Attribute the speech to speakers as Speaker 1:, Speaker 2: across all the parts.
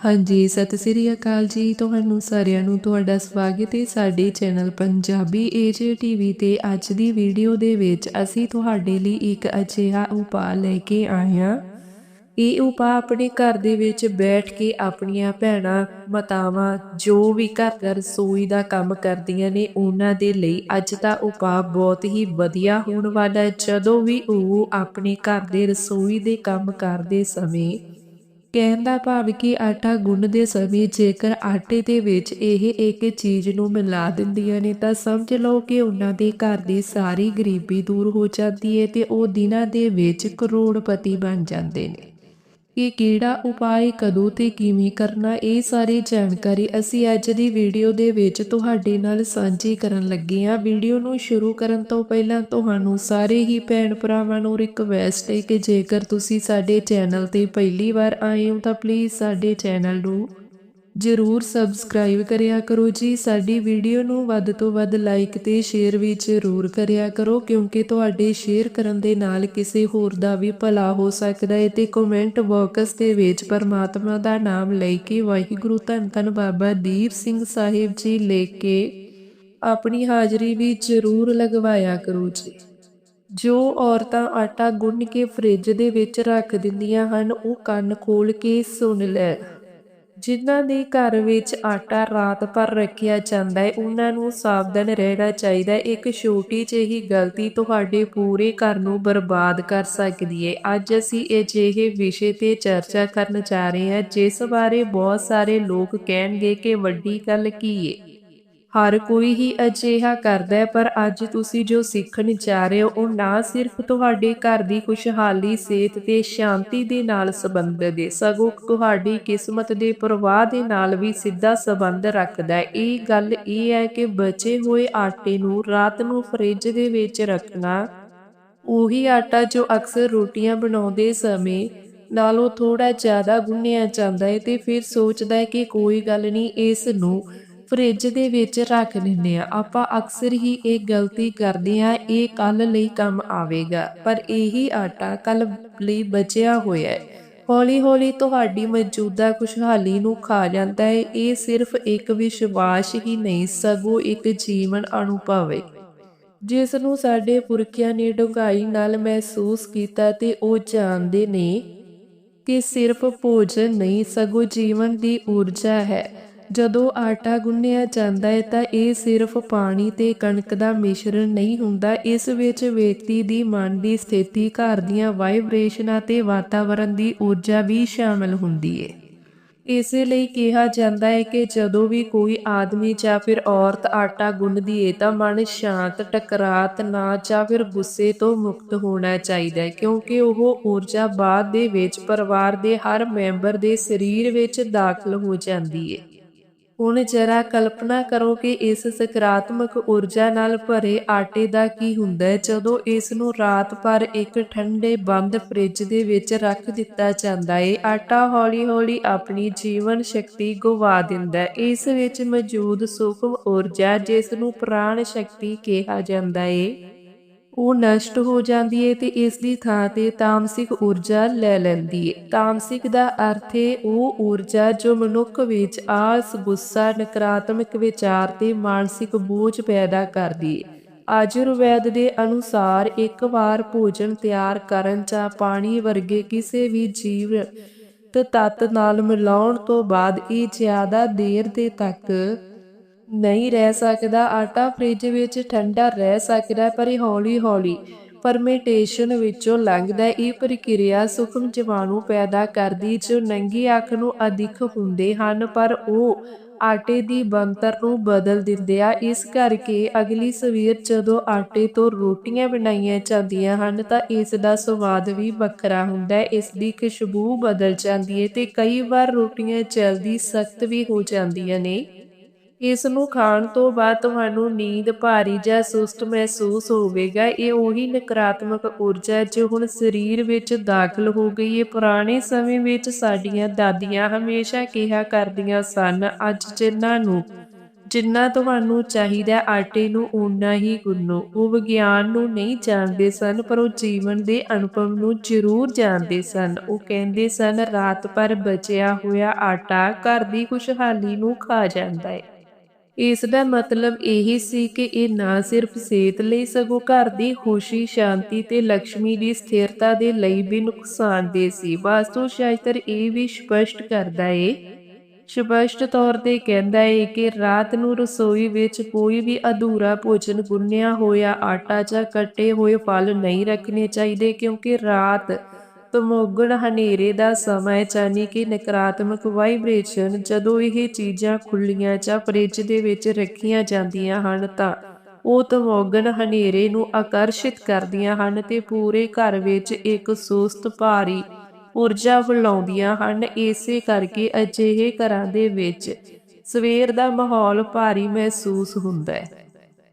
Speaker 1: ਹਾਂਜੀ, ਸਤਿ ਸ੍ਰੀ ਅਕਾਲ ਜੀ। ਤੁਹਾਨੂੰ ਸਾਰਿਆਂ ਨੂੰ ਤੁਹਾਡਾ ਸਵਾਗਤ ਹੈ ਸਾਡੇ ਚੈਨਲ ਪੰਜਾਬੀ ਏਜੇ ਟੀਵੀ ਤੇ ਅੱਜ ਦੀ ਵੀਡੀਓ ਦੇ ਵਿੱਚ ਅਸੀਂ ਤੁਹਾਡੇ ਲਈ ਇੱਕ ਅਜਿਹਾ ਉਪਾਅ ਲੈ ਕੇ ਆਏ ਹਾਂ। ਇਹ ਉਪਾਅ ਆਪਣੇ ਘਰ ਦੇ ਵਿੱਚ ਬੈਠ ਕੇ ਆਪਣੀਆਂ ਭੈਣਾਂ, ਮਾਤਾਵਾਂ, ਜੋ ਵੀ ਘਰ ਦਾ ਰਸੋਈ ਦਾ ਕੰਮ ਕਰਦੀਆਂ ਨੇ, ਉਹਨਾਂ ਦੇ ਲਈ ਅੱਜ ਦਾ ਉਪਾਅ ਬਹੁਤ ਹੀ ਵਧੀਆ ਹੋਣ ਵਾਲਾ ਹੈ। ਜਦੋਂ ਵੀ ਉਹ ਆਪਣੇ ਘਰ ਦੇ ਰਸੋਈ ਦੇ ਕੰਮ ਕਰਦੇ ਸਮੇਂ ਕਹਿਣ ਦਾ ਭਾਵ ਕਿ ਆਟਾ ਗੁੰਨਦੇ ਸਮੇਂ ਜੇਕਰ ਆਟੇ ਦੇ ਵਿੱਚ ਇਹ ਇੱਕ ਚੀਜ਼ ਨੂੰ ਮਿਲਾ ਦਿੰਦੀਆਂ ਨੇ ਤਾਂ ਸਮਝ ਲਓ ਕਿ ਉਹਨਾਂ ਦੇ ਘਰ ਦੀ ਸਾਰੀ ਗਰੀਬੀ ਦੂਰ ਹੋ ਜਾਂਦੀ ਹੈ ਤੇ ਉਹ ਦਿਨਾਂ ਦੇ ਵਿੱਚ ਕਰੋੜਪਤੀ ਬਣ ਜਾਂਦੇ ਨੇ। ਇਹ ਕਿਹੜਾ ਉਪਾਅ ਕਦੋਂ ਤੇ ਕਿਵੇਂ ਕਰਨਾ, ਇਹ ਸਾਰੀ ਜਾਣਕਾਰੀ ਅਸੀਂ ਅੱਜ ਦੀ ਵੀਡੀਓ ਦੇ ਵਿੱਚ ਤੁਹਾਡੇ ਨਾਲ ਸਾਂਝੀ ਕਰਨ ਲੱਗੇ ਹਾਂ। ਵੀਡੀਓ ਨੂੰ ਸ਼ੁਰੂ ਕਰਨ ਤੋਂ ਪਹਿਲਾਂ ਤੁਹਾਨੂੰ ਸਾਰੇ ਹੀ ਭੈਣ ਭਰਾਵਾਂ ਨੂੰ ਰਿਕਵੈਸਟ ਹੈ ਕਿ ਜੇਕਰ ਤੁਸੀਂ ਸਾਡੇ ਚੈਨਲ ਤੇ ਪਹਿਲੀ ਵਾਰ ਆਏ ਹੋ, ਤਾਂ ਪਲੀਜ਼ ਸਾਡੇ ਚੈਨਲ ਨੂੰ ਜਰੂਰ ਸਬਸਕ੍ਰਾਈਬ ਕਰਿਆ ਕਰੋ ਜੀ। ਸਾਡੀ ਵੀਡੀਓ ਨੂੰ ਵੱਧ ਤੋਂ ਵੱਧ ਲਾਈਕ ਤੇ ਸ਼ੇਅਰ ਵੀ ਜਰੂਰ ਕਰਿਆ ਕਰੋ, ਕਿਉਂਕਿ ਤੁਹਾਡੇ ਸ਼ੇਅਰ ਕਰਨ ਦੇ ਨਾਲ ਕਿਸੇ ਹੋਰ ਦਾ ਵੀ ਭਲਾ ਹੋ ਸਕਦਾ ਹੈ ਤੇ ਕਮੈਂਟ ਬਾਕਸ ਦੇ ਵਿੱਚ ਪਰਮਾਤਮਾ ਦਾ ਨਾਮ ਲੈ ਕੇ ਵਾਹਿਗੁਰੂ ਧੰਨ ਧੰਨ ਬਾਬਾ ਦੀਪ ਸਿੰਘ ਸਾਹਿਬ ਜੀ ਲੈ ਕੇ ਆਪਣੀ ਹਾਜ਼ਰੀ ਵੀ ਜਰੂਰ ਲਗਵਾਇਆ ਕਰੋ ਜੀ। ਜੋ ਔਰਤਾਂ ਆਟਾ ਗੁੰਨ ਕੇ ਫ੍ਰਿਜ ਦੇ ਵਿੱਚ ਰੱਖ ਦਿੰਦੀਆਂ ਹਨ, ਉਹ ਕੰਨ ਖੋਲ ਕੇ ਸੁਣ ਲੈ। ਜਿਨ੍ਹਾਂ ਦੇ ਘਰ ਵਿੱਚ ਆਟਾ ਰਾਤ ਭਰ ਰੱਖਿਆ ਜਾਂਦਾ ਹੈ, ਉਹਨਾਂ ਨੂੰ ਸਾਵਧਾਨ ਰਹਿਣਾ ਚਾਹੀਦਾ ਹੈ। ਇੱਕ ਛੋਟੀ ਜਿਹੀ ਗਲਤੀ ਤੁਹਾਡੇ ਪੂਰੇ ਘਰ ਨੂੰ ਬਰਬਾਦ ਕਰ ਸਕਦੀ ਹੈ। ਅੱਜ ਅਸੀਂ ਅਜਿਹੇ ਵਿਸ਼ੇ ਤੇ ਚਰਚਾ ਕਰਨ ਜਾ ਰਹੇ ਹਾਂ, ਜਿਸ ਬਾਰੇ ਬਹੁਤ ਸਾਰੇ ਲੋਕ ਕਹਿਣਗੇ ਕਿ ਵੱਡੀ ਗੱਲ ਕੀ ਹੈ। ਹਰ ਕੋਈ ਹੀ ਅਜਿਹਾ ਕਰਦਾ ਹੈ, ਪਰ ਅੱਜ ਤੁਸੀਂ ਜੋ ਸਿੱਖਣ ਜਾ ਰਹੇ ਹੋ, ਉਹ ਨਾ ਸਿਰਫ ਤੁਹਾਡੇ ਘਰ ਦੀ ਖੁਸ਼ਹਾਲੀ, ਸਿਹਤ ਤੇ ਸ਼ਾਂਤੀ ਦੇ ਨਾਲ ਸੰਬੰਧਿਤ ਹੈ, ਸਗੋਂ ਤੁਹਾਡੀ ਕਿਸਮਤ ਦੇ ਪ੍ਰਵਾਹ ਦੇ ਨਾਲ ਵੀ ਸਿੱਧਾ ਸੰਬੰਧ ਰੱਖਦਾ ਹੈ। ਇਹ ਗੱਲ ਇਹ ਹੈ ਕਿ ਬਚੇ ਹੋਏ ਆਟੇ ਨੂੰ ਰਾਤ ਨੂੰ ਫ੍ਰਿਜ ਦੇ ਵਿੱਚ ਰੱਖਣਾ, ਉਹੀ ਆਟਾ ਜੋ ਅਕਸਰ ਰੋਟੀਆਂ ਬਣਾਉਂਦੇ ਸਮੇਂ ਨਾਲੋਂ ਥੋੜਾ ਜ਼ਿਆਦਾ ਗੁੰਨਿਆ ਜਾਂਦਾ ਹੈ, ਤੇ ਫਿਰ ਸੋਚਦਾ ਹੈ ਕਿ ਕੋਈ ਗੱਲ ਨਹੀਂ, ਇਸ ਨੂੰ ਫ੍ਰਿਜ ਦੇ ਵਿੱਚ ਰੱਖ ਲੈਂਦੇ ਆ ਆਪਾਂ ਅਕਸਰ ਹੀ ਇਹ ਗਲਤੀ ਕਰਦੇ ਆ ਇਹ ਕੱਲ ਲਈ ਕੰਮ ਆਵੇਗਾ, ਪਰ ਇਹੀ ਆਟਾ ਕੱਲ ਲਈ ਬਚਿਆ ਹੋਇਆ ਹੈ। ਹੌਲੀ-ਹੌਲੀ ਤੁਹਾਡੀ ਮੌਜੂਦਾ ਖੁਸ਼ਹਾਲੀ ਨੂੰ ਖਾ ਜਾਂਦਾ ਹੈ। ਇਹ ਸਿਰਫ ਇੱਕ ਵਿਸ਼ਵਾਸ ਹੀ ਨਹੀਂ, ਸਗੋਂ ਇੱਕ ਜੀਵਨ ਅਨੁਭਵ ਹੈ। ਜਿਸ ਨੂੰ ਸਾਡੇ ਪੁਰਖਿਆਂ ਨੇ ਡੁੰਗਾਈ ਨਾਲ ਮਹਿਸੂਸ ਕੀਤਾ ਤੇ ਉਹ ਜਾਣਦੇ ਨੇ ਕਿ ਸਿਰਫ ਭੋਜਨ ਨਹੀਂ, ਸਗੋਂ ਜੀਵਨ ਦੀ ਊਰਜਾ ਹੈ। ਜਦੋਂ ਆਟਾ ਗੁੰਨਿਆ ਜਾਂਦਾ ਹੈ ਤਾਂ ਇਹ ਸਿਰਫ ਪਾਣੀ ਤੇ ਕਣਕ ਦਾ ਮਿਸ਼ਰਣ ਨਹੀਂ ਹੁੰਦਾ। ਇਸ ਵਿੱਚ ਵਿਅਕਤੀ ਦੀ ਮਨ ਦੀ ਸਥਿਤੀ, ਘਰ ਦੀਆਂ ਵਾਈਬ੍ਰੇਸ਼ਨਾਂ ਤੇ ਵਾਤਾਵਰਣ ਦੀ ਊਰਜਾ ਵੀ ਸ਼ਾਮਲ ਹੁੰਦੀ ਹੈ ਇਸੇ ਲਈ ਕਿਹਾ ਜਾਂਦਾ ਹੈ ਕਿ ਜਦੋਂ ਵੀ ਕੋਈ ਆਦਮੀ ਜਾਂ ਫਿਰ ਔਰਤ ਆਟਾ ਗੁੰਨਦੀ ਹੈ ਤਾਂ ਮਨ ਸ਼ਾਂਤ, ਟਕਰਾਤ ਨਾ ਜਾਂ ਫਿਰ ਗੁੱਸੇ ਤੋਂ ਮੁਕਤ ਹੋਣਾ ਚਾਹੀਦਾ ਹੈ, ਕਿਉਂਕਿ ਉਹ ਊਰਜਾ ਬਾਅਦ ਦੇ ਵਿੱਚ ਪਰਿਵਾਰ ਦੇ ਹਰ ਮੈਂਬਰ ਦੇ ਸਰੀਰ ਵਿੱਚ ਦਾਖਲ ਹੋ ਜਾਂਦੀ ਹੈ ਹੁਣ ਜਰਾ ਕਲਪਨਾ ਕਰੋ ਕਿ ਇਸ ਸਕਾਰਾਤਮਕ ਊਰਜਾ ਨਾਲ ਭਰੇ ਆਟੇ ਦਾ ਕੀ ਹੁੰਦਾ ਹੈ? ਜਦੋਂ ਇਸ ਨੂੰ ਰਾਤ ਭਰ ਇੱਕ ਠੰਡੇ ਬੰਦ ਫ੍ਰਿਜ ਦੇ ਵਿੱਚ ਰੱਖ ਦਿੱਤਾ ਜਾਂਦਾ ਹੈ, ਆਟਾ ਹੌਲੀ-ਹੌਲੀ ਆਪਣੀ ਜੀਵਨ ਸ਼ਕਤੀ ਗਵਾ ਦਿੰਦਾ ਹੈ। ਇਸ ਵਿੱਚ ਮੌਜੂਦ ਸੂਖਮ ਊਰਜਾ, ਜਿਸ ਨੂੰ ਪ੍ਰਾਣ ਸ਼ਕਤੀ ਕਿਹਾ ਜਾਂਦਾ ਹੈ। ਉਹ ਨਸ਼ਟ ਹੋ ਜਾਂਦੀ ਹੈ ਤੇ ਇਸ ਦੀ ਥਾਂ ਤੇ ਤਾਮਸਿਕ ਊਰਜਾ ਲੈ ਲੈਂਦੀ ਹੈ ਤਾਮਸਿਕ ਦਾ ਅਰਥ ਹੈ ਉਹ ਊਰਜਾ ਜੋ ਮਨੁੱਖ ਵਿੱਚ ਆਸ, ਗੁੱਸਾ, ਨਕਾਰਾਤਮਕ ਵਿਚਾਰ ਤੇ ਮਾਨਸਿਕ ਬੋਝ ਪੈਦਾ ਕਰਦੀ ਹੈ ਆਯੁਰਵੈਦ ਦੇ ਅਨੁਸਾਰ ਇੱਕ ਵਾਰ ਭੋਜਨ ਤਿਆਰ ਕਰਨ ਜਾਂ ਪਾਣੀ ਵਰਗੇ ਕਿਸੇ ਵੀ ਜੀਵ ਤੱਤ ਨਾਲ ਮਿਲਾਉਣ ਤੋਂ ਬਾਅਦ ਇਹ ਜ਼ਿਆਦਾ ਦੇਰ ਦੇ ਤੱਕ ਨਹੀਂ ਰਹਿ ਸਕਦਾ। ਆਟਾ ਫ੍ਰਿਜ ਵਿੱਚ ਠੰਡਾ ਰਹਿ ਸਕਦਾ ਪਰ ਇਹ ਹੌਲੀ-ਹੌਲੀ ਫਰਮੈਂਟੇਸ਼ਨ ਵਿੱਚੋਂ ਲੰਘਦਾ ਇਹ ਪ੍ਰਕਿਰਿਆ ਸੂਖਮ ਜੀਵਾਣੂ ਪੈਦਾ ਕਰਦੀ, ਜੋ ਨੰਗੀ ਅੱਖ ਨੂੰ ਅਧਿਕ ਹੁੰਦੇ ਹਨ, ਪਰ ਉਹ ਆਟੇ ਦੀ ਬਣਤਰ ਨੂੰ ਬਦਲ ਦਿੰਦੇ ਆ। ਇਸ ਕਰਕੇ ਅਗਲੀ ਸਵੇਰ ਜਦੋਂ ਆਟੇ ਤੋਂ ਰੋਟੀਆਂ ਬਣਾਈਆਂ ਜਾਂਦੀਆਂ ਹਨ, ਤਾਂ ਇਸ ਦਾ ਸਵਾਦ ਵੀ ਵੱਖਰਾ ਹੁੰਦਾ ਹੈ। ਇਸ ਦੀ ਖੁਸ਼ਬੂ ਬਦਲ ਜਾਂਦੀ ਹੈ ਤੇ ਕਈ ਵਾਰ ਰੋਟੀਆਂ ਜਲਦੀ ਸਖਤ ਵੀ ਹੋ ਜਾਂਦੀਆਂ ਨੇ। ਇਸ ਨੂੰ ਖਾਣ ਤੋਂ ਬਾਅਦ ਤੁਹਾਨੂੰ ਨੀਂਦ ਭਾਰੀ ਜਾਂ ਸੁਸਤ ਮਹਿਸੂਸ ਹੋਵੇਗਾ। ਇਹ ਉਹੀ ਨਕਾਰਾਤਮਕ ਊਰਜਾ ਜੋ ਹੁਣ ਸਰੀਰ ਵਿੱਚ ਦਾਖਲ ਹੋ ਗਈ ਹੈ। ਪੁਰਾਣੇ ਸਮੇਂ ਵਿੱਚ ਸਾਡੀਆਂ ਦਾਦੀਆਂ ਹਮੇਸ਼ਾ ਕਿਹਾ ਕਰਦੀਆਂ ਸਨ, ਅੱਜ ਜਿਨ੍ਹਾਂ ਨੂੰ, ਜਿੰਨਾ ਤੁਹਾਨੂੰ ਚਾਹੀਦਾ ਆਟੇ ਨੂੰ ਓਨਾ ਹੀ ਗੁੰਨੋ। ਉਹ ਵਿਗਿਆਨ ਨੂੰ ਨਹੀਂ ਜਾਣਦੇ ਸਨ, ਪਰ ਉਹ ਜੀਵਨ ਦੇ ਅਨੁਭਵ ਨੂੰ ਜ਼ਰੂਰ ਜਾਣਦੇ ਸਨ। ਉਹ ਕਹਿੰਦੇ ਸਨ, ਰਾਤ ਭਰ ਬਚਿਆ ਹੋਇਆ ਆਟਾ ਘਰ ਦੀ ਖੁਸ਼ਹਾਲੀ ਨੂੰ ਖਾ ਜਾਂਦਾ ਹੈ। ਇਸ ਦਾ ਮਤਲਬ ਇਹ ਸੀ ਕਿ ਇਹ ਨਾ ਸਿਰਫ ਸਿਹਤ ਲਈ ਸਗੋਂ ਘਰ ਦੀ ਖੁਸ਼ੀ, ਸ਼ਾਂਤੀ ਤੇ ਲక్ష్ਮੀ ਦੀ ਸਥਿਰਤਾ ਦੇ ਲਈ ਵੀ ਨੁਕਸਾਨਦੇਹ ਸੀ। ਵਾਸਤੂ ਸ਼ਾਸਤਰ ਇਹ ਵੀ ਸਪਸ਼ਟ ਕਰਦਾ ਏ। ਸਪਸ਼ਟ ਤੌਰ ਤੇ ਕਹਿੰਦਾ ਏ ਕਿ ਰਾਤ ਨੂੰ ਰਸੋਈ ਵਿੱਚ ਕੋਈ ਵੀ ਅਧੂਰਾ ਭੋਜਨ ਗੁੰਨਿਆ ਹੋਇਆ ਆਟਾ ਜਾਂ ਕੱਟੇ ਹੋਏ ਫਲ ਨਹੀਂ ਰੱਖਣੇ ਚਾਹੀਦੇ ਕਿਉਂਕਿ ਰਾਤ ਤਮੋਗਣ ਹਨੇਰੇ ਦਾ ਸਮਾਂ ਹੈ ਯਾਨੀ ਕਿ ਨਕਾਰਾਤਮਕ ਵਾਈਬ੍ਰੇਸ਼ਨ ਜਦੋਂ ਇਹ ਚੀਜ਼ਾਂ ਖੁੱਲੀਆਂ ਜਾਂ ਫ੍ਰਿਜ ਦੇ ਵਿੱਚ ਰੱਖੀਆਂ ਜਾਂਦੀਆਂ ਹਨ, ਤਾਂ ਉਹ ਤਮੋਗਣ ਹਨੇਰੇ ਨੂੰ ਆਕਰਸ਼ਿਤ ਕਰਦੀਆਂ ਹਨ ਤੇ ਪੂਰੇ ਘਰ ਵਿੱਚ ਇੱਕ ਸੁਸਤ, ਭਾਰੀ ਊਰਜਾ ਫੈਲਾਉਂਦੀਆਂ ਹਨ। ਇਸੇ ਕਰਕੇ ਅਜਿਹੇ ਘਰਾਂ ਦੇ ਵਿੱਚ ਸਵੇਰ ਦਾ ਮਾਹੌਲ ਭਾਰੀ ਮਹਿਸੂਸ ਹੁੰਦਾ ਹੈ।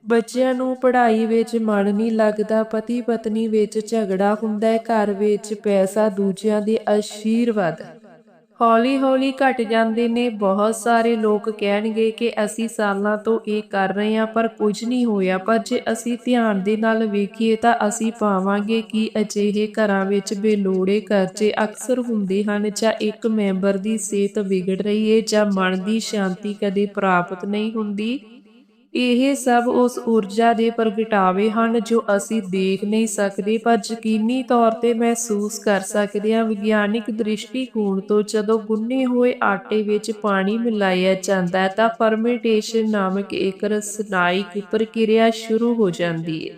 Speaker 1: ਬੱਚਿਆਂ ਨੂੰ ਪੜ੍ਹਾਈ ਵਿੱਚ ਮਨ ਨਹੀਂ ਲੱਗਦਾ ਪਤੀ ਪਤਨੀ ਵਿੱਚ ਝਗੜਾ ਹੁੰਦਾ ਹੈ, ਘਰ ਵਿੱਚ ਪੈਸਾ ਦੂਜਿਆਂ ਦੇ ਆਸ਼ੀਰਵਾਦ ਹੌਲੀ ਹੌਲੀ ਘਟ ਜਾਂਦੇ ਨੇ। ਬਹੁਤ ਸਾਰੇ ਲੋਕ ਕਹਿਣਗੇ ਕਿ ਅਸੀਂ ਸਾਲਾਂ ਤੋਂ ਇਹ ਕਰ ਰਹੇ ਹਾਂ, ਪਰ ਕੁਝ ਨਹੀਂ ਹੋਇਆ। ਪਰ ਜੇ ਅਸੀਂ ਧਿਆਨ ਦੇ ਨਾਲ ਵੇਖੀਏ ਤਾਂ ਅਸੀਂ ਪਾਵਾਂਗੇ ਕਿ ਅਜਿਹੇ ਘਰਾਂ ਵਿੱਚ ਬੇਲੋੜੇ ਕਰਜ਼ੇ ਅਕਸਰ ਹੁੰਦੇ ਹਨ, ਜਾਂ ਇੱਕ ਮੈਂਬਰ ਦੀ ਸਿਹਤ ਵਿਗੜ ਰਹੀ ਹੈ, ਜਾਂ ਮਨ ਦੀ ਸ਼ਾਂਤੀ ਕਦੇ ਪ੍ਰਾਪਤ ਨਹੀਂ ਹੁੰਦੀ। ਇਹ ਸਭ ਉਸ ਊਰਜਾ ਦੇ ਪ੍ਰਗਟਾਵੇ ਹਨ ਜੋ ਅਸੀਂ ਦੇਖ ਨਹੀਂ ਸਕਦੇ, ਪਰ ਯਕੀਨੀ ਤੌਰ ਤੇ ਮਹਿਸੂਸ ਕਰ ਸਕਦੇ ਹਾਂ। ਵਿਗਿਆਨਿਕ ਦ੍ਰਿਸ਼ਟੀਕੋਣ ਤੋਂ ਜਦੋਂ ਗੁੰਨੇ ਹੋਏ ਆਟੇ ਵਿੱਚ ਪਾਣੀ ਮਿਲਾਇਆ ਜਾਂਦਾ ਹੈ, ਤਾਂ ਫਰਮੈਂਟੇਸ਼ਨ ਨਾਮਕ ਇੱਕ ਰਸਾਇਣਿਕ ਪ੍ਰਕਿਰਿਆ ਸ਼ੁਰੂ ਹੋ ਜਾਂਦੀ ਹੈ।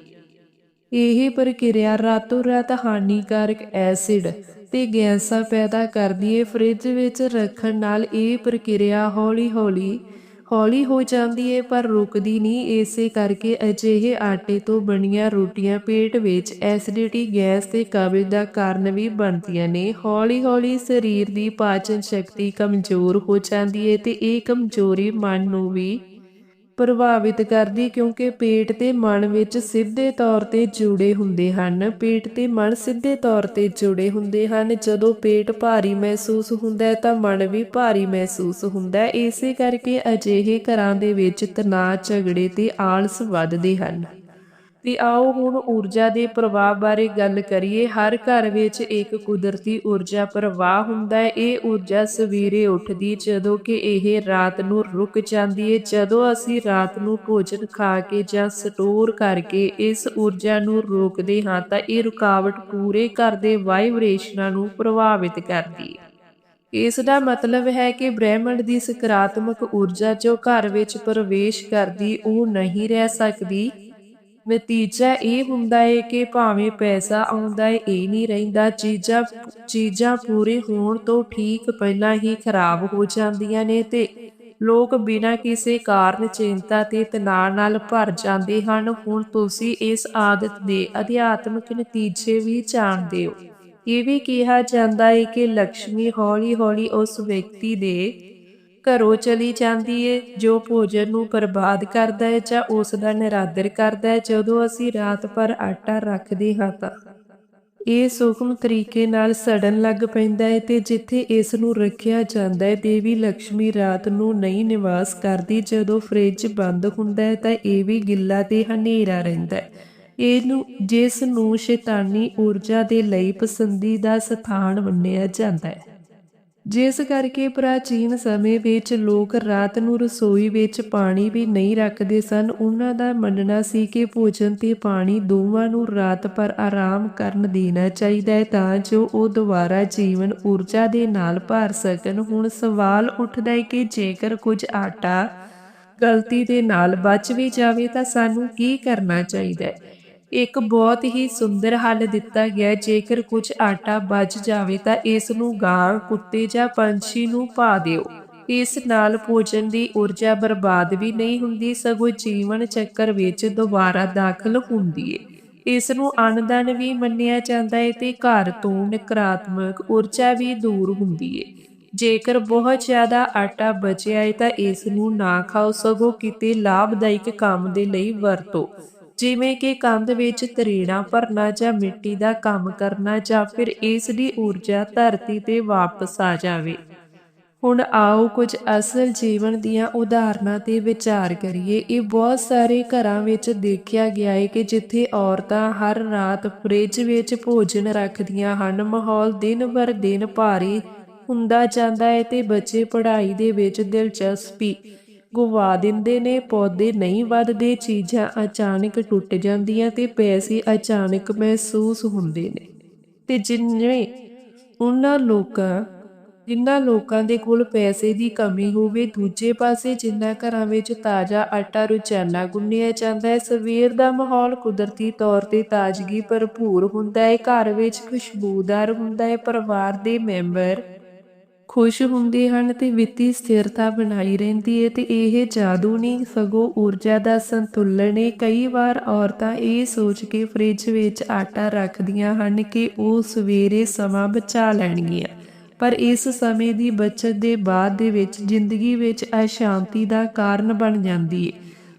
Speaker 1: ਇਹ ਪ੍ਰਕਿਰਿਆ ਰਾਤੋਂ ਰਾਤ ਹਾਨੀਕਾਰਕ ਐਸਿਡ ਤੇ ਗੈਸਾਂ ਪੈਦਾ ਕਰਦੀ ਹੈ। ਫ੍ਰਿਜ ਵਿੱਚ ਰੱਖਣ ਨਾਲ ਇਹ ਪ੍ਰਕਿਰਿਆ ਹੌਲੀ-ਹੌਲੀ ਹੌਲੀ ਹੋ ਜਾਂਦੀ ਹੈ ਪਰ ਰੁਕਦੀ ਨਹੀਂ। ਇਸੇ ਕਰਕੇ ਅਜਿਹੇ ਆਟੇ ਤੋਂ ਬਣੀਆਂ ਰੋਟੀਆਂ ਪੇਟ ਵਿੱਚ ਐਸਿਡਿਟੀ, ਗੈਸ ਤੇ ਕਬਜ਼ ਦਾ ਕਾਰਨ ਵੀ ਬਣਦੀਆਂ ਨੇ। ਹੌਲੀ-ਹੌਲੀ ਸਰੀਰ ਦੀ ਪਾਚਨ ਸ਼ਕਤੀ ਕਮਜ਼ੋਰ ਹੋ ਜਾਂਦੀ ਹੈ ਤੇ ਇਹ ਕਮਜ਼ੋਰੀ ਮਨ ਨੂੰ ਵੀ ਪ੍ਰਭਾਵਿਤ ਕਰਦੀ ਕਿਉਂਕਿ ਪੇਟ ਤੇ ਮਨ ਵਿੱਚ ਸਿੱਧੇ ਤੌਰ ਤੇ ਜੁੜੇ ਹੁੰਦੇ ਹਨ। ਪੇਟ ਤੇ ਮਨ ਸਿੱਧੇ ਤੌਰ ਤੇ ਜੁੜੇ ਹੁੰਦੇ ਹਨ। ਜਦੋਂ ਪੇਟ ਭਾਰੀ ਮਹਿਸੂਸ ਹੁੰਦਾ ਹੈ ਤਾਂ ਮਨ ਵੀ ਭਾਰੀ ਮਹਿਸੂਸ ਹੁੰਦਾ ਹੈ। ਇਸੇ ਕਰਕੇ ਅਜਿਹੇ ਘਰਾਂ ਦੇ ਵਿੱਚ ਤਣਾਅ, ਝਗੜੇ ਤੇ ਆਲਸ ਵੱਧਦੇ ਹਨ। ਤੇ ਆਓ ਹੁਣ ਊਰਜਾ ਦੇ ਪ੍ਰਵਾਹ ਬਾਰੇ ਗੱਲ ਕਰੀਏ। ਹਰ ਘਰ ਵਿੱਚ ਇੱਕ ਕੁਦਰਤੀ ਊਰਜਾ ਪ੍ਰਵਾਹ ਹੁੰਦਾ ਹੈ। ਇਹ ਊਰਜਾ ਸਵੇਰੇ ਉੱਠਦੀ, ਜਦੋਂ ਕਿ ਇਹ ਰਾਤ ਨੂੰ ਰੁਕ ਜਾਂਦੀ ਹੈ। ਜਦੋਂ ਅਸੀਂ ਰਾਤ ਨੂੰ ਭੋਜਨ ਖਾ ਕੇ ਜਾਂ ਸਟੋਰ ਕਰਕੇ ਇਸ ਊਰਜਾ ਨੂੰ ਰੋਕਦੇ ਹਾਂ, ਤਾਂ ਇਹ ਰੁਕਾਵਟ ਪੂਰੇ ਘਰ ਦੇ ਵਾਈਬ੍ਰੇਸ਼ਨਾਂ ਨੂੰ ਪ੍ਰਭਾਵਿਤ ਕਰਦੀ ਹੈ। ਇਸ ਦਾ ਮਤਲਬ ਹੈ ਕਿ ਬ੍ਰਹਿਮੰਡ ਦੀ ਸਕਾਰਾਤਮਕ ਊਰਜਾ ਜੋ ਘਰ ਵਿੱਚ ਪ੍ਰਵੇਸ਼ ਕਰਦੀ, ਉਹ ਨਹੀਂ ਰਹਿ ਸਕਦੀ। ਨਤੀਜਾ ਇਹ ਹੁੰਦਾ ਹੈ ਕਿ ਭਾਵੇਂ ਪੈਸਾ ਆਉਂਦਾ ਹੈ ਇਹ ਨਹੀਂ ਰਹਿੰਦਾ। ਚੀਜ਼ਾਂ ਚੀਜ਼ਾਂ ਪੂਰੇ ਹੋਣ ਤੋਂ ਠੀਕ ਪਹਿਲਾਂ ਹੀ ਖਰਾਬ ਹੋ ਜਾਂਦੀਆਂ ਨੇ ਤੇ ਲੋਕ ਬਿਨਾਂ ਕਿਸੇ ਕਾਰਨ ਚਿੰਤਾ ਤੇ ਤਣਾਅ ਨਾਲ ਭਰ ਜਾਂਦੇ ਹਨ। ਹੁਣ ਤੁਸੀਂ ਇਸ ਆਦਤ ਦੇ ਅਧਿਆਤਮਿਕ ਨਤੀਜੇ ਵੀ ਜਾਣਦੇ ਹੋ। ਇਹ ਵੀ ਕਿਹਾ ਜਾਂਦਾ ਹੈ ਕਿ ਲక్ష్ਮੀ ਹੌਲੀ-ਹੌਲੀ ਉਸ ਵਿਅਕਤੀ ਦੇ ਘਰੋਂ ਚਲੀ ਜਾਂਦੀ ਏ, ਜੋ ਭੋਜਨ ਨੂੰ ਬਰਬਾਦ ਕਰਦਾ ਹੈ ਜਾਂ ਉਸ ਦਾ ਨਿਰਾਦਰ ਕਰਦਾ ਹੈ ਜਦੋਂ ਅਸੀਂ ਰਾਤ ਭਰ ਆਟਾ ਰੱਖਦੇ ਹਾਂ ਤਾਂ ਇਹ ਸੂਖਮ ਤਰੀਕੇ ਨਾਲ ਸੜਨ ਲੱਗ ਪੈਂਦਾ ਹੈ ਤੇ ਜਿੱਥੇ ਇਸ ਨੂੰ ਰੱਖਿਆ ਜਾਂਦਾ ਹੈ ਦੇਵੀ ਲక్ష్ਮੀ ਰਾਤ ਨੂੰ ਨਹੀਂ ਨਿਵਾਸ ਕਰਦੀ, ਜਦੋਂ ਫ੍ਰਿਜ ਬੰਦ ਹੁੰਦਾ ਹੈ ਤਾਂ ਇਹ ਵੀ ਗਿੱਲਾ ਤੇ ਹਨੇਰਾ ਰਹਿੰਦਾ ਹੈ ਇਹਨੂੰ ਜਿਸ ਨੂੰ ਸ਼ੈਤਾਨੀ ਊਰਜਾ ਦੇ ਲਈ ਪਸੰਦੀਦਾ ਸਥਾਨ ਮੰਨਿਆ ਜਾਂਦਾ ਹੈ ਜਿਸ ਕਰਕੇ ਪ੍ਰਾਚੀਨ ਸਮੇਂ ਵਿੱਚ ਲੋਕ ਰਾਤ ਨੂੰ ਰਸੋਈ ਵਿੱਚ ਪਾਣੀ ਵੀ ਨਹੀਂ ਰੱਖਦੇ ਸਨ। ਉਹਨਾਂ ਦਾ ਮੰਨਣਾ ਸੀ ਕਿ ਭੋਜਨ ਤੇ ਪਾਣੀ ਦੋਵਾਂ ਨੂੰ ਰਾਤ ਭਰ ਆਰਾਮ ਕਰਨ ਦੇਣਾ ਚਾਹੀਦਾ ਹੈ ਤਾਂ ਜੋ ਉਹ ਦੁਬਾਰਾ ਜੀਵਨ ਊਰਜਾ ਦੇ ਨਾਲ ਭਰ ਸਕਣ। ਹੁਣ ਸਵਾਲ ਉੱਠਦਾ ਹੈ ਕਿ ਜੇਕਰ ਕੁਝ ਆਟਾ ਗਲਤੀ ਦੇ ਨਾਲ ਬਚ ਵੀ ਜਾਵੇ ਤਾਂ ਸਾਨੂੰ ਕੀ ਕਰਨਾ ਚਾਹੀਦਾ ਹੈ? ਇੱਕ ਬਹੁਤ ਹੀ ਸੁੰਦਰ ਹੱਲ ਦਿੱਤਾ ਗਿਆ। ਜੇਕਰ ਕੁਝ ਆਟਾ ਬਚ ਜਾਵੇ ਤਾਂ ਇਸ ਨੂੰ ਗਾਂ ਕੁੱਤੇ ਜਾਂ ਪੰਛੀ ਨੂੰ ਪਾ ਦਿਓ। ਇਸ ਨਾਲ ਭੋਜਨ ਦੀ ਊਰਜਾ ਬਰਬਾਦ ਵੀ ਨਹੀਂ ਹੁੰਦੀ, ਸਗੋਂ ਜੀਵਨ ਚੱਕਰ ਵਿੱਚ ਦੁਬਾਰਾ ਦਾਖਲ ਹੁੰਦੀ ਹੈ ਇਸ ਨੂੰ ਅਨਦਾਨ ਵੀ ਮੰਨਿਆ ਜਾਂਦਾ ਹੈ ਤੇ ਘਰ ਤੋਂ ਨਕਾਰਾਤਮਕ ਊਰਜਾ ਵੀ ਦੂਰ ਹੁੰਦੀ ਹੈ ਜੇਕਰ ਬਹੁਤ ਜ਼ਿਆਦਾ ਆਟਾ ਬਚਿਆ ਹੈ ਤਾਂ ਇਸ ਨੂੰ ਨਾ ਖਾਓ, ਸਗੋਂ ਕਿਤੇ ਲਾਭਦਾਇਕ ਕੰਮ ਦੇ ਲਈ ਵਰਤੋ। ਜਿਵੇਂ ਕਿ ਕੰਧ ਵਿੱਚ ਤਰੇੜਾਂ ਭਰਨਾ ਜਾਂ ਮਿੱਟੀ ਦਾ ਕੰਮ ਕਰਨਾ ਜਾਂ ਫਿਰ ਇਸ ਦੀ ਊਰਜਾ ਧਰਤੀ ਤੇ ਵਾਪਸ ਆ ਜਾਵੇ। ਹੁਣ ਆਓ ਕੁਝ ਅਸਲ ਜੀਵਨ ਦੀਆਂ ਉਦਾਹਰਨਾਂ ਤੇ ਵਿਚਾਰ ਕਰੀਏ। ਇਹ ਬਹੁਤ ਸਾਰੇ ਘਰਾਂ ਵਿੱਚ ਦੇਖਿਆ ਗਿਆ ਹੈ ਕਿ ਜਿੱਥੇ ਔਰਤਾਂ ਹਰ ਰਾਤ ਫ੍ਰਿਜ ਵਿੱਚ ਭੋਜਨ ਰੱਖਦੀਆਂ ਹਨ, ਮਾਹੌਲ ਦਿਨ ਬਰ ਦਿਨ ਭਾਰੀ ਹੁੰਦਾ ਜਾਂਦਾ ਹੈ ਤੇ ਬੱਚੇ ਪੜ੍ਹਾਈ ਦੇ ਵਿੱਚ ਦਿਲਚਸਪੀ ਗੁਆ ਦਿੰਦੇ ਨੇ, ਪੌਦੇ ਨਹੀਂ ਵੱਧਦੇ, ਚੀਜ਼ਾਂ ਅਚਾਨਕ ਟੁੱਟ ਜਾਂਦੀਆਂ ਤੇ ਪੈਸੇ ਅਚਾਨਕ ਮਹਿਸੂਸ ਹੁੰਦੇ ਨੇ। ਤੇ ਜਿੰਨੇ ਉਹਨਾਂ ਲੋਕਾਂ ਜਿਨ੍ਹਾਂ ਲੋਕਾਂ ਦੇ ਕੋਲ ਪੈਸੇ ਦੀ ਕਮੀ ਹੋਵੇ, ਦੂਜੇ ਪਾਸੇ ਜਿਨ੍ਹਾਂ ਘਰਾਂ ਵਿੱਚ ਤਾਜ਼ਾ ਆਟਾ ਰੋਜ਼ਾਨਾ ਗੁੰਨਿਆ ਜਾਂਦਾ ਹੈ, ਸਵੇਰ ਦਾ ਮਾਹੌਲ ਕੁਦਰਤੀ ਤੌਰ ਤੇ ਤਾਜ਼ਗੀ ਭਰਪੂਰ ਹੁੰਦਾ ਹੈ, ਘਰ ਵਿੱਚ ਖੁਸ਼ਬੂਦਾਰ ਹੁੰਦਾ ਹੈ, ਪਰਿਵਾਰ ਦੇ ਮੈਂਬਰ ਖੁਸ਼ ਹੁੰਦੇ ਹਨ ਤੇ ਵਿੱਤੀ ਸਥਿਰਤਾ ਬਣਾਈ ਰਹਿੰਦੀ ਹੈ ਤੇ ਇਹ ਜਾਦੂ ਨਹੀਂ ਸਗੋਂ ਊਰਜਾ ਦਾ ਸੰਤੁਲਨ ਹੈ ਕਈ ਵਾਰ ਔਰਤਾਂ ਇਹ ਸੋਚ ਕੇ ਫ੍ਰਿਜ ਵਿੱਚ ਆਟਾ ਰੱਖਦੀਆਂ ਹਨ ਕਿ ਉਹ ਸਵੇਰੇ ਸਮਾਂ ਬਚਾ ਲੈਣਗੀਆਂ। ਪਰ ਇਸ ਸਮੇਂ ਦੀ ਬਚਤ ਦੇ ਬਾਅਦ ਦੇ ਵਿੱਚ ਜ਼ਿੰਦਗੀ ਵਿੱਚ ਅਸ਼ਾਂਤੀ ਦਾ ਕਾਰਨ ਬਣ ਜਾਂਦੀ ਹੈ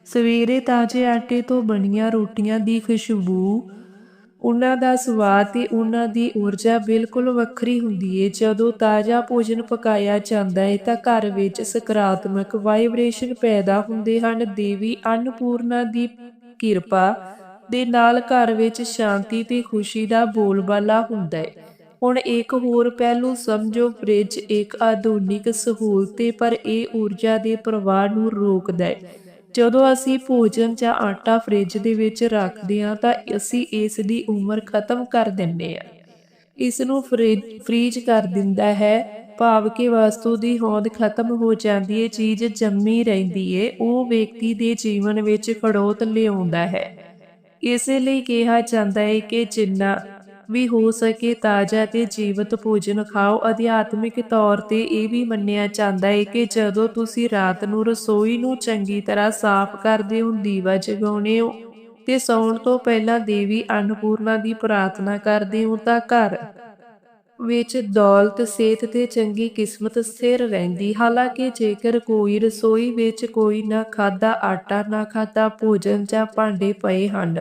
Speaker 1: ਸਵੇਰੇ ਤਾਜ਼ੇ ਆਟੇ ਤੋਂ ਬਣੀਆਂ ਰੋਟੀਆਂ ਦੀ ਖੁਸ਼ਬੂ ਉਹਨਾਂ ਦਾ ਸਵਾਦ ਤੇ ਉਹਨਾਂ ਦੀ ਊਰਜਾ ਬਿਲਕੁਲ ਵੱਖਰੀ ਹੁੰਦੀ ਹੈ ਜਦੋਂ ਤਾਜ਼ਾ ਭੋਜਨ ਪਕਾਇਆ ਜਾਂਦਾ ਹੈ ਤਾਂ ਘਰ ਵਿੱਚ ਸਕਾਰਾਤਮਕ ਵਾਈਬ੍ਰੇਸ਼ਨ ਪੈਦਾ ਹੁੰਦੇ ਹਨ। ਦੇਵੀ ਅੰਨਪੂਰਨਾ ਦੀ ਕਿਰਪਾ ਦੇ ਨਾਲ ਘਰ ਵਿੱਚ ਸ਼ਾਂਤੀ ਤੇ ਖੁਸ਼ੀ ਦਾ ਬੋਲਬਾਲਾ ਹੁੰਦਾ ਹੈ ਹੁਣ ਇੱਕ ਹੋਰ ਪਹਿਲੂ ਸਮਝੋ, ਫ੍ਰਿਜ ਇੱਕ ਆਧੁਨਿਕ ਸਹੂਲਤ ਹੈ ਪਰ ਇਹ ਊਰਜਾ ਦੇ ਪ੍ਰਵਾਹ ਨੂੰ ਰੋਕਦਾ ਹੈ ਜਦੋਂ ਅਸੀਂ ਭੋਜਨ ਜਾਂ ਆਟਾ ਫ੍ਰਿਜ ਦੇ ਵਿੱਚ ਰੱਖਦੇ ਹਾਂ ਤਾਂ ਅਸੀਂ ਇਸ ਦੀ ਉਮਰ ਖਤਮ ਕਰ ਦਿੰਦੇ ਹਾਂ। ਇਸ ਨੂੰ ਫ੍ਰਿਜ, ਫ੍ਰੀਜ ਕਰ ਦਿੰਦਾ ਹੈ। ਭਾਵ ਕਿ ਵਸਤੂ ਦੀ ਹੋਂਦ ਖਤਮ ਹੋ ਜਾਂਦੀ ਹੈ, ਚੀਜ਼ ਜੰਮੀ ਰਹਿੰਦੀ ਹੈ। ਉਹ ਵਿਅਕਤੀ ਦੇ ਜੀਵਨ ਵਿੱਚ ਖੜੋਤ ਲਿਆਉਂਦਾ ਹੈ। ਇਸੇ ਲਈ ਕਿਹਾ ਜਾਂਦਾ ਹੈ ਕਿ ਜਿੰਨਾ ਵੀ ਹੋ ਸਕੇ ਤਾਜ਼ਾ ਤੇ ਜੀਵਤ ਭੋਜਨ ਖਾਓ। ਅਧਿਆਤਮਿਕ ਤੌਰ ਤੇ ਇਹ ਵੀ ਮੰਨਿਆ ਜਾਂਦਾ ਹੈ ਕਿ ਜਦੋਂ ਤੁਸੀਂ ਰਾਤ ਨੂੰ ਰਸੋਈ ਨੂੰ ਚੰਗੀ ਤਰ੍ਹਾਂ ਸਾਫ਼ ਕਰਦੇ ਹੋ, ਦੀਵਾ ਜਗਾਉਣੇ ਹੋ ਤੇ ਸੌਣ ਤੋਂ ਪਹਿਲਾਂ ਦੇਵੀ ਅੰਨਪੂਰਨਾ ਦੀ ਪ੍ਰਾਰਥਨਾ ਕਰਦੇ ਹੋ ਤਾਂ ਘਰ ਵਿੱਚ ਦੌਲਤ, ਸਿਹਤ ਤੇ ਚੰਗੀ ਕਿਸਮਤ ਸਥਿਰ ਰਹਿੰਦੀ। ਹਾਲਾਂਕਿ ਜੇਕਰ ਕੋਈ ਰਸੋਈ ਵਿੱਚ ਕੋਈ ਨਾ ਖਾਦਾ ਆਟਾ, ਨਾ ਖਾਦਾ ਭੋਜਨ ਜਾਂ ਭਾਂਡੇ ਪਏ ਹਨ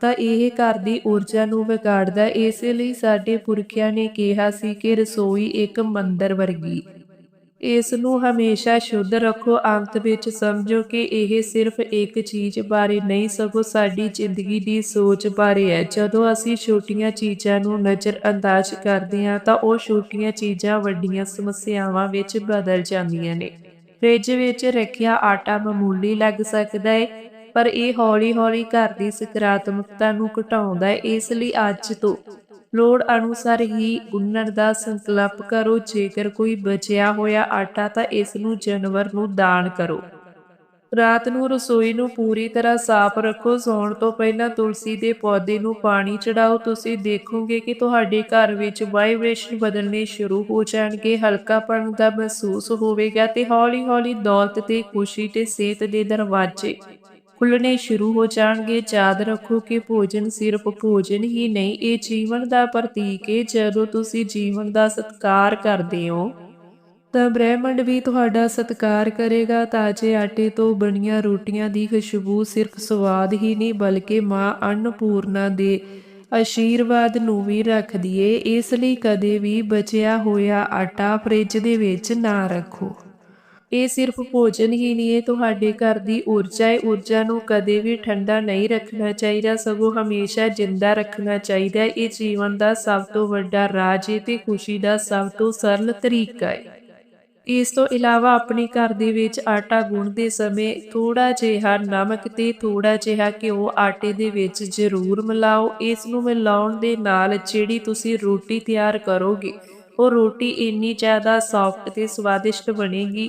Speaker 1: ਤਾਂ ਇਹ ਘਰ ਦੀ ਊਰਜਾ ਨੂੰ ਵਿਗਾੜਦਾ ਇਸੇ ਲਈ ਸਾਡੇ ਪੁਰਖਿਆਂ ਨੇ ਕਿਹਾ ਸੀ ਕਿ ਰਸੋਈ ਇੱਕ ਮੰਦਰ ਵਰਗੀ। ਇਸ ਨੂੰ ਹਮੇਸ਼ਾ ਸ਼ੁੱਧ ਰੱਖੋ। ਅੰਤ ਵਿੱਚ ਸਮਝੋ ਕਿ ਇਹ ਸਿਰਫ ਇੱਕ ਚੀਜ਼ ਬਾਰੇ ਨਹੀਂ, ਸਗੋਂ ਸਾਡੀ ਜ਼ਿੰਦਗੀ ਦੀ ਸੋਚ ਬਾਰੇ ਹੈ। ਜਦੋਂ ਅਸੀਂ ਛੋਟੀਆਂ ਚੀਜ਼ਾਂ ਨੂੰ ਨਜ਼ਰ ਅੰਦਾਜ਼ ਕਰਦੇ ਹਾਂ, ਤਾਂ ਉਹ ਛੋਟੀਆਂ ਚੀਜ਼ਾਂ ਵੱਡੀਆਂ ਸਮੱਸਿਆਵਾਂ ਵਿੱਚ ਬਦਲ ਜਾਂਦੀਆਂ ਨੇ। ਫ੍ਰਿਜ ਵਿੱਚ ਰੱਖਿਆ ਆਟਾ ਮਾਮੂਲੀ ਲੱਗ ਸਕਦਾ ਹੈ। ਪਰ ਇਹ ਹੌਲੀ-ਹੌਲੀ ਘਰ ਦੀ ਸਕਾਰਾਤਮਕਤਾ ਨੂੰ ਘਟਾਉਂਦਾ ਹੈ, ਇਸ ਲਈ ਅੱਜ ਤੋਂ ਲੋੜ ਅਨੁਸਾਰ ਹੀ ਗੁੰਨਣ ਦਾ ਸੰਕਲਪ ਕਰੋ। ਜੇਕਰ ਕੋਈ ਬਚਿਆ ਹੋਇਆ ਆਟਾ ਤਾਂ ਇਸ ਨੂੰ ਜਾਨਵਰ ਨੂੰ ਦਾਨ ਕਰੋ। ਰਾਤ ਨੂੰ ਰਸੋਈ ਨੂੰ ਪੂਰੀ ਤਰ੍ਹਾਂ ਸਾਫ਼ ਰੱਖੋ। ਸੌਣ ਤੋਂ ਪਹਿਲਾਂ ਤੁਲਸੀ ਦੇ ਪੌਦੇ ਨੂੰ ਪਾਣੀ ਚੜਾਓ ਤੁਸੀਂ ਦੇਖੋਗੇ ਕਿ ਤੁਹਾਡੇ ਘਰ ਵਿੱਚ ਵਾਈਬ੍ਰੇਸ਼ਨ ਬਦਲਣੇ ਸ਼ੁਰੂ ਹੋ ਜਾਣਗੇ, ਹਲਕਾਪਣ ਦਾ ਮਹਿਸੂਸ ਹੋਵੇਗਾ ਤੇ ਹੌਲੀ-ਹੌਲੀ ਦੌਲਤ ਤੇ ਖੁਸ਼ੀ ਤੇ ਸਿਹਤ ਦੇ ਦਰਵਾਜ਼ੇ ਖੁੱਲਣੇ ਸ਼ੁਰੂ ਹੋ ਜਾਣਗੇ। ਯਾਦ ਰੱਖੋ ਕਿ ਭੋਜਨ ਸਿਰਫ ਭੋਜਨ ਹੀ ਨਹੀਂ, ਇਹ ਜੀਵਨ ਦਾ ਪ੍ਰਤੀਕ ਹੈ ਜਦੋਂ ਤੁਸੀਂ ਜੀਵਨ ਦਾ ਸਤਿਕਾਰ ਕਰਦੇ ਹੋ, ਤਾਂ ਬ੍ਰਹਿਮੰਡ ਵੀ ਤੁਹਾਡਾ ਸਤਿਕਾਰ ਕਰੇਗਾ। ਤਾਜ਼ੇ ਆਟੇ ਤੋਂ ਬਣੀਆਂ ਰੋਟੀਆਂ ਦੀ ਖੁਸ਼ਬੂ ਸਿਰਫ ਸਵਾਦ ਹੀ ਨਹੀਂ, ਬਲਕਿ ਮਾਂ ਅੰਨਪੂਰਨਾ ਦੇ ਆਸ਼ੀਰਵਾਦ ਨੂੰ ਵੀ ਰੱਖਦੀ ਏ। ਇਸ ਲਈ ਕਦੇ ਵੀ ਬਚਿਆ ਹੋਇਆ ਆਟਾ ਫ੍ਰਿਜ ਦੇ ਵਿੱਚ ਨਾ ਰੱਖੋ। ਇਹ ਸਿਰਫ ਭੋਜਨ ਹੀ ਨਹੀਂ ਹੈ ਤੁਹਾਡੇ ਘਰ ਦੀ ਊਰਜਾ ਹੈ। ਊਰਜਾ ਨੂੰ ਕਦੇ ਵੀ ਠੰਡਾ ਨਹੀਂ ਰੱਖਣਾ ਚਾਹੀਦਾ, ਸਗੋਂ ਹਮੇਸ਼ਾ ਜਿੰਦਾ ਰੱਖਣਾ ਚਾਹੀਦਾ ਇਹ ਜੀਵਨ ਦਾ ਸਭ ਤੋਂ ਵੱਡਾ ਰਾਜ ਹੈ ਤੇ ਖੁਸ਼ੀ ਦਾ ਸਭ ਤੋਂ ਸਰਲ ਤਰੀਕਾ ਹੈ। ਇਸ ਤੋਂ ਇਲਾਵਾ ਆਪਣੇ ਘਰ ਦੇ ਵਿੱਚ ਆਟਾ ਗੁੰਨਦੇ ਸਮੇਂ ਥੋੜਾ ਜਿਹਾ ਨਮਕ ਤੇ ਥੋੜਾ ਜਿਹਾ ਘਿਓ ਆਟੇ ਦੇ ਵਿੱਚ ਜ਼ਰੂਰ ਮਿਲਾਓ। ਇਸ ਨੂੰ ਮਿਲਾਉਣ ਦੇ ਨਾਲ ਜਿਹੜੀ ਤੁਸੀਂ ਰੋਟੀ ਤਿਆਰ ਕਰੋਗੇ, ਉਹ ਰੋਟੀ ਇੰਨੀ ਜ਼ਿਆਦਾ ਸੌਫਟ ਤੇ ਸਵਾਦਿਸ਼ਟ ਬਣੇਗੀ।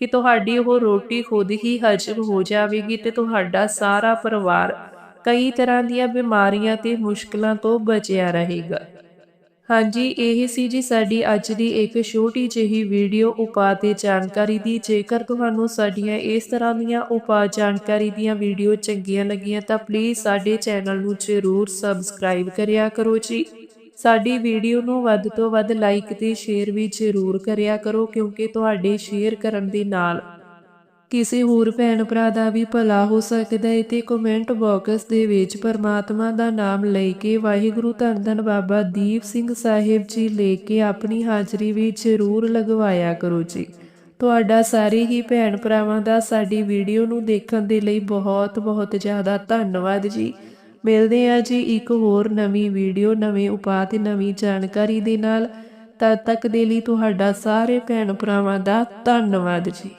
Speaker 1: ਕਿ ਤੁਹਾਡੀ ਉਹ ਰੋਟੀ ਖੁਦ ਹੀ ਹਜਮ ਹੋ ਜਾਵੇਗੀ ਤੇ ਤੁਹਾਡਾ ਸਾਰਾ ਪਰਿਵਾਰ ਕਈ ਤਰ੍ਹਾਂ ਦੀਆਂ ਬਿਮਾਰੀਆਂ ਤੇ ਮੁਸ਼ਕਲਾਂ ਤੋਂ ਬਚਿਆ ਰਹੇਗਾ। ਹਾਂਜੀ, ਇਹ ਸੀ ਜੀ ਸਾਡੀ ਅੱਜ ਦੀ ਇੱਕ ਛੋਟੀ ਜਿਹੀ ਵੀਡੀਓ ਉਪਾਅ ਤੇ ਜਾਣਕਾਰੀ ਦੀ। ਜੇਕਰ ਤੁਹਾਨੂੰ ਸਾਡੀਆਂ ਇਸ ਤਰ੍ਹਾਂ ਦੀਆਂ ਉਪਾਅ ਜਾਣਕਾਰੀ ਦੀਆਂ ਵੀਡੀਓ ਚੰਗੀਆਂ ਲੱਗੀਆਂ ਤਾਂ ਪਲੀਜ਼ ਸਾਡੇ ਚੈਨਲ ਨੂੰ ਜ਼ਰੂਰ ਸਬਸਕ੍ਰਾਈਬ ਕਰਿਆ ਕਰੋ ਜੀ। ਸਾਡੀ ਵੀਡੀਓ ਨੂੰ ਵੱਧ ਤੋਂ ਵੱਧ ਲਾਈਕ ਤੇ ਸ਼ੇਅਰ ਵੀ ਜ਼ਰੂਰ ਕਰਿਆ ਕਰੋ, ਕਿਉਂਕਿ ਤੁਹਾਡੇ ਸ਼ੇਅਰ ਕਰਨ ਦੇ ਨਾਲ ਕਿਸੇ ਹੋਰ ਭੈਣ ਭਰਾ ਦਾ ਵੀ ਭਲਾ ਹੋ ਸਕਦਾ ਹੈ ਤੇ ਕਮੈਂਟ ਬਾਕਸ ਦੇ ਵਿੱਚ ਪਰਮਾਤਮਾ ਦਾ ਨਾਮ ਲੈ ਕੇ ਵਾਹਿਗੁਰੂ ਧੰਨ ਧੰਨ ਬਾਬਾ ਦੀਪ ਸਿੰਘ ਸਾਹਿਬ ਜੀ ਲੈ ਕੇ ਆਪਣੀ ਹਾਜ਼ਰੀ ਵੀ ਜ਼ਰੂਰ ਲਗਵਾਇਆ ਕਰੋ ਜੀ। ਤੁਹਾਡਾ ਸਾਰੇ ਹੀ ਭੈਣ ਭਰਾਵਾਂ ਦਾ ਸਾਡੀ ਵੀਡੀਓ ਨੂੰ ਦੇਖਣ ਦੇ ਲਈ ਬਹੁਤ ਬਹੁਤ ਜ਼ਿਆਦਾ ਧੰਨਵਾਦ ਜੀ। ਮਿਲਦੇ ਹਾਂ ਜੀ ਇੱਕ ਹੋਰ ਨਵੀਂ ਵੀਡੀਓ, ਨਵੇਂ ਉਪਾਅ ਤੇ ਨਵੀਂ ਜਾਣਕਾਰੀ ਦੇ ਨਾਲ। ਤਦ ਤੱਕ ਦੇ ਲਈ ਤੁਹਾਡਾ ਸਾਰੇ ਭੈਣ ਭਰਾਵਾਂ ਦਾ ਧੰਨਵਾਦ ਜੀ।